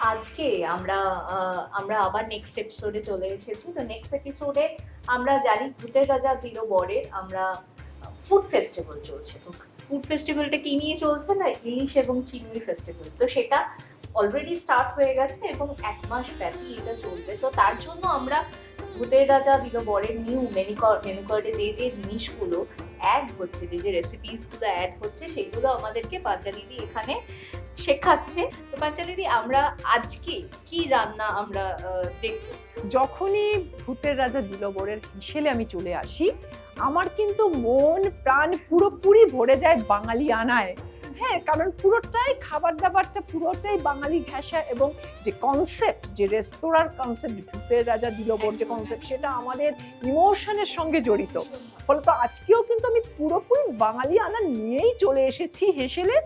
আজকে আমরা আমরা আবার নেক্সট এপিসোডে চলে এসেছি। তো নেক্সট এপিসোডে আমরা জানি ভূতের রাজা দিল বরের আমরা ফুড ফেস্টিভ্যাল চলছে। তো ফুড ফেস্টিভ্যালটা কি নিয়ে চলছে না ইলিশ এবং চিংড়ি ফেস্টিভ্যাল তো সেটা অলরেডি স্টার্ট হয়ে গেছে এবং এক মাস ব্যাপী এটা চলবে। তো তার জন্য আমরা ভূতের রাজা দিল বরের নিউ মেনু মেনু কার্ডে যে যে জিনিসগুলো অ্যাড হচ্ছে, যে যে রেসিপিসগুলো অ্যাড হচ্ছে, সেগুলো আমাদেরকে পাঞ্জালিদি এখানে শেখাচ্ছে। তো পাঞ্চালিদি আমরা আজকে কি রান্না আমরা দেখব? যখনই ভূতের রাজা দিলবরের হিসেলে আমি চলে আসি আমার কিন্তু মন প্রাণ পুরোপুরি ভরে যায় বাঙালি আনায়। হ্যাঁ কারণ পুরোটাই খাবার দাবারটা পুরোটাই বাঙালি ঘেঁষা এবং যে কনসেপ্ট যে রেস্তোরাঁর কনসেপ্ট ভূতের রাজা দিলবর যে কনসেপ্ট সেটা আমাদের ইমোশনের সঙ্গে জড়িত। ফলত আজকেও কিন্তু আমি পুরোপুরি বাঙালি আনা নিয়েই চলে এসেছি হেসেলে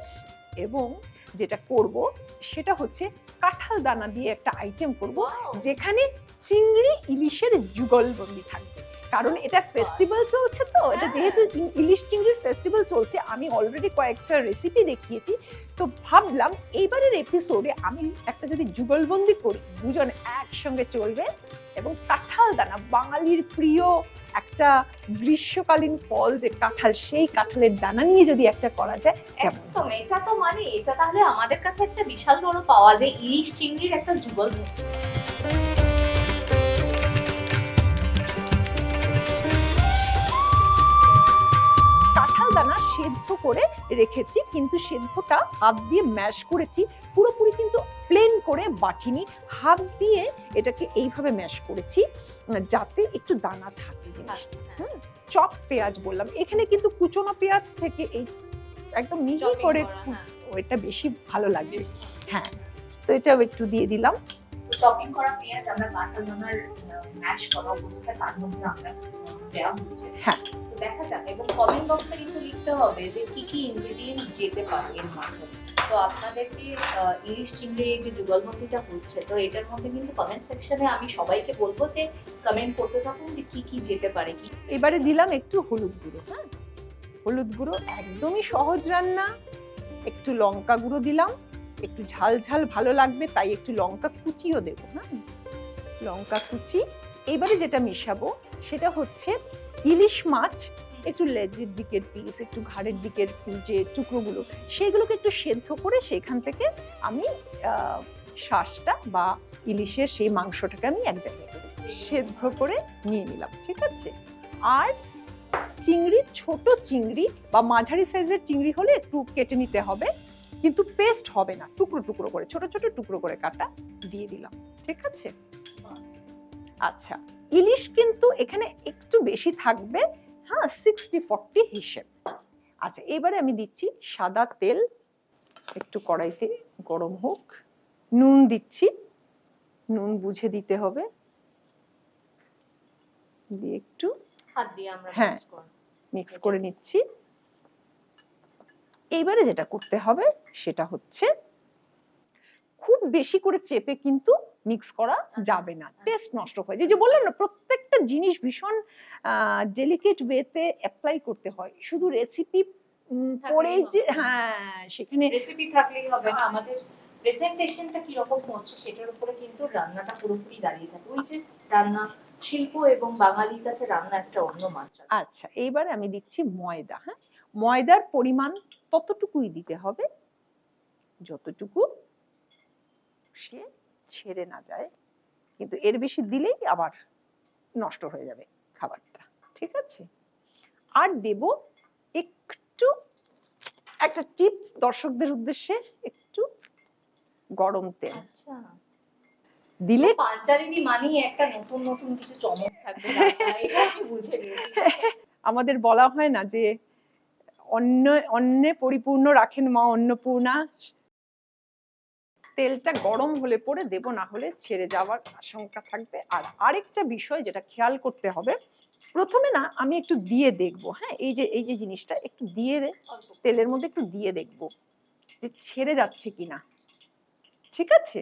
এবং যেটা করব সেটা হচ্ছে কাঁঠাল দানা দিয়ে একটা আইটেম করব যেখানে চিংড়ি ইলিশের যুগলবন্দি থাকবে। কারণ এটা ফেস্টিভ্যাল চলছে তো এটা হ্যাঁ। যেহেতু ইলিশ চিংড়ির ফেস্টিভ্যাল চলছে আমি অলরেডি কয়েকটা রেসিপি দেখিয়েছি। তো ভাবলাম এইবারের এপিসোডে আমি একটা যদি যুগলবন্দি করি দুজন একসঙ্গে চলবে এবং কাঁঠাল দানা বাঙালির প্রিয় একটা গ্রীষ্মকালীন ফল যে কাঁঠাল সেই কাঁঠালের দানা নিয়ে যদি একটা করা যায় একদম এটা তো মানে এটা তাহলে আমাদের কাছে একটা বিশাল বড় পাওয়া যায় ইলিশ চিংড়ির একটা যুগল সেদ্ধ করে রেখেছি কিন্তু সেদ্ধটা হাত দিয়ে ম্যাশ করেছি পুরোপুরি কিন্তু প্লেন করে বাটিনি হাত দিয়ে এটাকে এইভাবে ম্যাশ করেছি যাতে একটু দানা থাকে জিনিসটা। হ্যাঁ, চপ পেঁয়াজ বললাম এখানে কিন্তু কুচনো পেঁয়াজ থেকে এই একদম মিহি করে হ্যাঁ। ওইটা বেশি ভালো লাগবে। হ্যাঁ তো এটাও একটু দিয়ে দিলাম। চপিং করা পেঁয়াজ আমরা দানার ম্যাশ করা অবস্থায় তার মধ্যে আমরা দেওয়া হচ্ছে। হ্যাঁ। দেখা যাক এবং কমেন্ট বক্সে কিন্তু লিখতে হবে যে কি কি ইনগ্রেডিয়েন্ট যেতে পারে এর মধ্যে তো আপনাদেরকে ইলিশ চিংড়ি এই যে যুগলবন্দিটা হচ্ছে তো এটার মধ্যে কিন্তু কমেন্ট সেকশনে আমি সবাইকে বলব যে কমেন্ট করতে থাকুন যে কি কি যেতে পারে কি এবারে দিলাম একটু হলুদ গুঁড়ো হ্যাঁ? হলুদ গুঁড়ো একদমই সহজ রান্না। একটু লঙ্কা গুঁড়ো দিলাম। একটু ঝাল ঝাল ভালো লাগবে, তাই একটু লঙ্কা কুচিও দেবো হ্যাঁ? লঙ্কা কুচি। এবারে যেটা মিশাবো, সেটা হচ্ছে ইলিশ মাছ, একটু লেজের দিকের পিস একটু ঘাড়ের দিকের যে টুকরোগুলো, সেগুলোকে একটু সেদ্ধ করে সেখান থেকে আমি শ্বাসটা বা ইলিশের সেই মাংসটাকে আমি এক জায়গায় সেদ্ধ করে নিয়ে নিলাম, ঠিক আছে? আর চিংড়ি ছোট চিংড়ি বা মাঝারি সাইজের চিংড়ি হলে একটু কেটে নিতে হবে। কিন্তু পেস্ট হবে না। টুকরো টুকরো করে ছোট ছোট টুকরো করে কাটা দিয়ে দিলাম। ঠিক আছে? আচ্ছা ইলিশ কিন্তু এখানে একটু বেশি থাকবে হ্যাঁ সিক্সটি ফর্টি হিসেব। আচ্ছা এবারে আমি দিচ্ছি সাদা তেল একটু কড়াইতে গরম হোক। নুন দিচ্ছি নুন বুঝে দিতে হবে। দিয়ে একটু হাত দিয়ে আমরা হ্যাঁ। মিক্স করে নিচ্ছি। এইবারে যেটা করতে হবে সেটা হচ্ছে খুব বেশি করে চেপে কিন্তু মিক্স করা যাবে না। টেস্ট নষ্ট হয়ে যায়। যে বললাম না প্রত্যেকটা জিনিস ভীষণ ডেলিকেট ওয়েতে অ্যাপ্লাই করতে হয়। শুধু রেসিপি পড়েই যে হ্যাঁ সেখানে রেসিপি থাকলেই হবে না। আমাদের প্রেজেন্টেশনটা কি রকম হচ্ছে সেটার উপরে কিন্তু রান্নাটা পুরোপুরি দাঁড়িয়ে থাকে। ওই যে রান্না শিল্প এবং বাঙালির কাছে রান্না একটা অন্য মাত্রা। আচ্ছা এইবার আমি দিচ্ছি ময়দা হ্যাঁ? ময়দার পরিমাণ ততটুকুই দিতে হবে। যতটুকু সে ছেড়ে না যায় কিন্তু এর বেশি দিলেই আবার নষ্ট হয়ে যাবে খাবারটা ঠিক আছে? আর দেব একটু একটা টিপ দর্শকদের উদ্দেশ্যে একটু গরম তেল। আচ্ছা। দিলে একটা নতুন নতুন কিছু চমক থাকবে এটা আমি বুঝে গেছি আমাদের বলা হয় না যে অন্ন অন্নে পরিপূর্ণ রাখেন মা অন্নপূর্ণা তেলটা গরম হলে পরে দেব না হলে ছেড়ে যাওয়ার আশঙ্কা থাকবে। আর আরেকটা বিষয় যেটা খেয়াল করতে হবে প্রথমে না আমি একটু দিয়ে দেখব হ্যাঁ? এই যে এই যে জিনিসটা একটু দিয়ে তেলের মধ্যে একটু দিয়ে দেখব যে ছেড়ে যাচ্ছে কিনা। ঠিক আছে?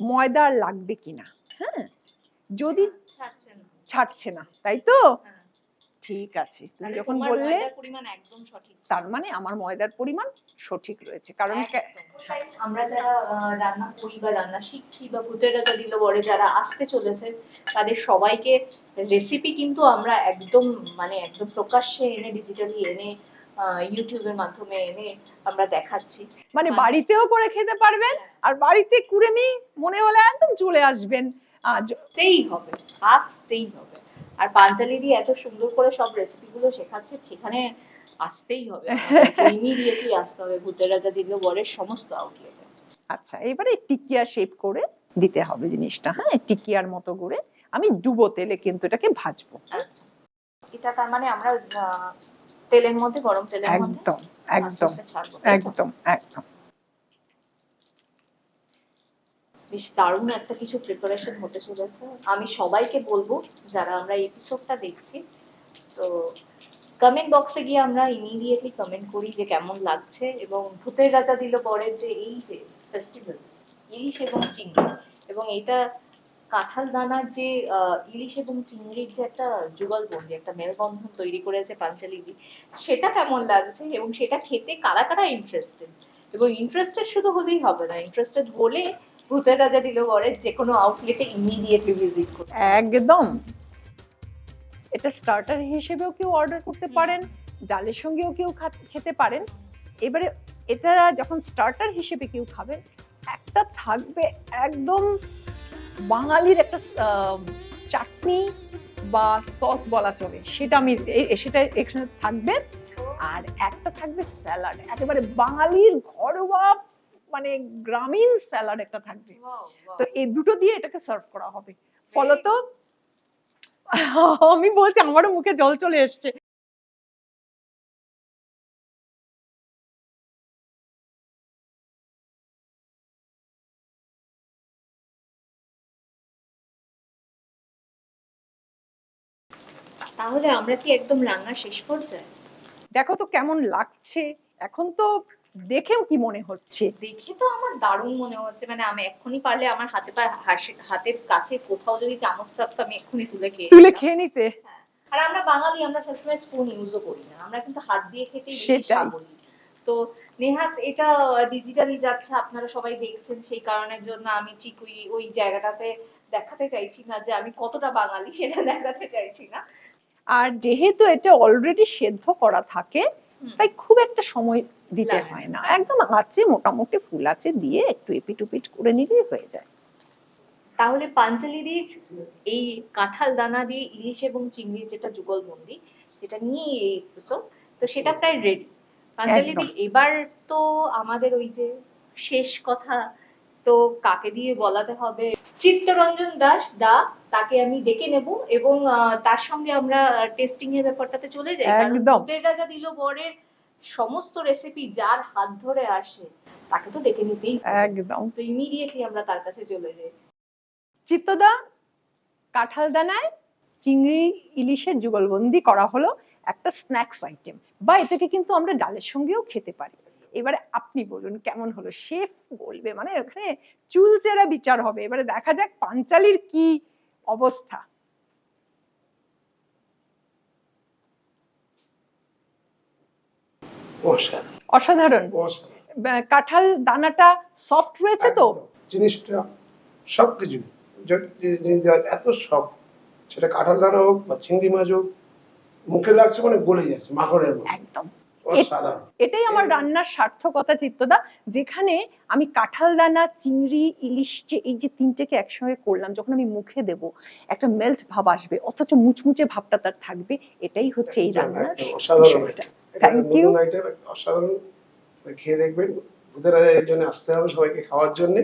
ময়দা লাগবে কিনা হ্যাঁ? যদি ছাড়ছে না তাই তো? হ্যাঁ। ঠিক আছে। তুমি যখন বললে পরিমাণ একদম সঠিক তার মানে আমার ময়দার পরিমাণ সঠিক রয়েছে। কারণ আমরা যারা রান্না করি বা রান্না শিখছি বা ভূতের দিল বলে যারা আসতে চলেছে তাদের সবাইকে রেসিপি কিন্তু আমরা একদম মানে একদম প্রকাশ্যে এনে ডিজিটালি এনে ইউটিউবের মাধ্যমে এনে আমরা দেখাচ্ছি। মানে মানে- বাড়িতেও করে খেতে পারবেন আর বাড়িতে কুড়েমি মনে হলে একদম চলে আসবেন। য- আসতেই হবে আসতেই হবে। আর পাঞ্চালিদি এত সুন্দর করে সব রেসিপিগুলো শেখাচ্ছে সেখানে আসতেই হবে। ইমিডিয়েটলি আসতে হবে। ভূতের রাজা দিল বরের সমস্ত আউটলেটে আচ্ছা এবারে টিকিয়া শেপ করে দিতে হবে জিনিসটা হ্যাঁ? টিকিয়ার মতো করে। আমি ডুবো তেলে কিন্তু এটাকে ভাজবো। আচ্ছা। এটা তার মানে আমরা তেলের মধ্যে গরম তেলের মধ্যে একদম একদম একদম একদম। বেশ দারুণ একটা কিছু প্রিপারেশন হতে চলেছে। আমি সবাইকে বলব যারা আমরা এপিসোডটা দেখছি, তো কমেন্ট বক্সে গিয়ে আমরা ইমিডিয়েটলি কমেন্ট করি যে কেমন লাগছে এবং ভূতের রাজা দিল বরের যে এই যে ফেস্টিভ্যাল ইলিশ এবং চিংড়ি। এবং এটা কাঁঠাল দানার যে ইলিশ এবং চিংড়ির যে একটা যুগলবন্দি একটা মেলবন্ধন তৈরি করেছে পাঞ্চালিদি সেটা কেমন লাগছে এবং সেটা খেতে কারা কারা ইন্টারেস্টেড এবং ইন্টারেস্টেড শুধু হলেই হবে না ইন্টারেস্টেড হলে ভূতের রাজা দিল বরের যে কোনো আউটলেটে ইমিডিয়েটলি ভিজিট করুন একদম। এটা স্টার্টার হিসেবেও কেউ অর্ডার করতে পারেন ডালের সঙ্গেও কেউ খেতে পারেন। এবারে এটা যখন স্টার্টার হিসেবে কেউ খাবেন একটা থাকবে একদম বাঙালির একটা চাটনি বা সস বলা চলে। সেটা আমি সেটা এখানে থাকবে। আর একটা থাকবে স্যালাড একেবারে বাঙালির ঘরোয়া মানে গ্রামীণ স্যালাড একটা থাকবে। তো এই দুটো দিয়ে এটাকে সার্ভ করা হবে। ফলত আমি বলছি আমারও মুখে জল চলে এসছে। তাহলে আমরা কি একদম রান্নার শেষ পর্যায়ে? দেখো তো কেমন লাগছে। এখন তো দেখেও কি মনে হচ্ছে? দেখে তো আমার দারুণ মনে হচ্ছে। মানে আমি এক্ষুনি পারলে আমার হাতে পা হাসি- হাতের কাছে কোথাও যদি চামচ থাকতো আমি এক্ষুনি তুলে খেয়ে তুলে খেয়ে নিতে? আর আমরা বাঙালি আমরা সবসময় স্পুন ইউজও করি না। আমরা কিন্তু হাত দিয়ে খেতে সেটাই। বলি তো নেহাত এটা ডিজিটালি যাচ্ছে আপনারা সবাই দেখছেন। সেই কারণের জন্য আমি ঠিক ওই ওই জায়গাটাতে দেখাতে চাইছি না যে আমি কতটা বাঙালি সেটা দেখাতে চাইছি না। আর যেহেতু এটা অলরেডি সেদ্ধ করা থাকে। তাই খুব একটা সময় দিতে হয় না। একদম আছে মোটামুটি ফুল আছে দিয়ে একটু এপিট উপিট করে নিলেই হয়ে যায়। তাহলে পাঞ্চালিদির এই কাঁঠাল দানা দিয়ে ইলিশ এবং চিংড়ির যেটা যুগলবন্দি যেটা নিয়ে এই এপিসোড তো সেটা প্রায় রেডি পাঞ্চালিদি এবার তো আমাদের ওই যে শেষ কথা তো কাকে দিয়ে বলাতে হবে? চিত্তরঞ্জন দাস দা তাকে আমি ডেকে নেব এবং তার সঙ্গে আমরা টেস্টিং এর ব্যাপারটাতে চলে যাই। কারণ একদম। রাজা দিল বরের সমস্ত রেসিপি যার হাত ধরে আসে তাকে তো ডেকে নিতেই একদম। তো ইমিডিয়েটলি আমরা তার কাছে চলে যাই। চিত্তদা কাঁঠাল দানায় চিংড়ি ইলিশের যুগলবন্দি করা হলো একটা স্ন্যাক্স আইটেম বা এটাকে কিন্তু আমরা ডালের সঙ্গেও খেতে পারি। এবারে আপনি বলুন কেমন হলো? শেফ বলবে মানে ওখানে চুলচেরা বিচার হবে। এবারে দেখা যাক পাঞ্চালির কি অবস্থা। অসাধারণ। কাঁঠাল দানাটা সফট রয়েছে তো? জিনিসটা সব কিছু এত সব সেটা কাঁঠাল দানা হোক বা চিংড়ি মাছ হোক মুখে লাগছে মানে গলে যাচ্ছে মাখনের একদম। এটাই আমার রান্নার সার্থকতা চিত্তদা যেখানে আমি কাঁঠাল দানা চিংড়ি ইলিশ যে এই যে তিনটেকে একসঙ্গে করলাম যখন আমি মুখে দেব একটা মেল্ট ভাব আসবে অথচ মুচমুচে ভাবটা তার থাকবে এটাই হচ্ছে এই রান্নার. নতুন item, অসাধারণ। খেয়ে দেখবেন ভূতের এর জন্য আসতে হবে সবাইকে খাওয়ার জন্য।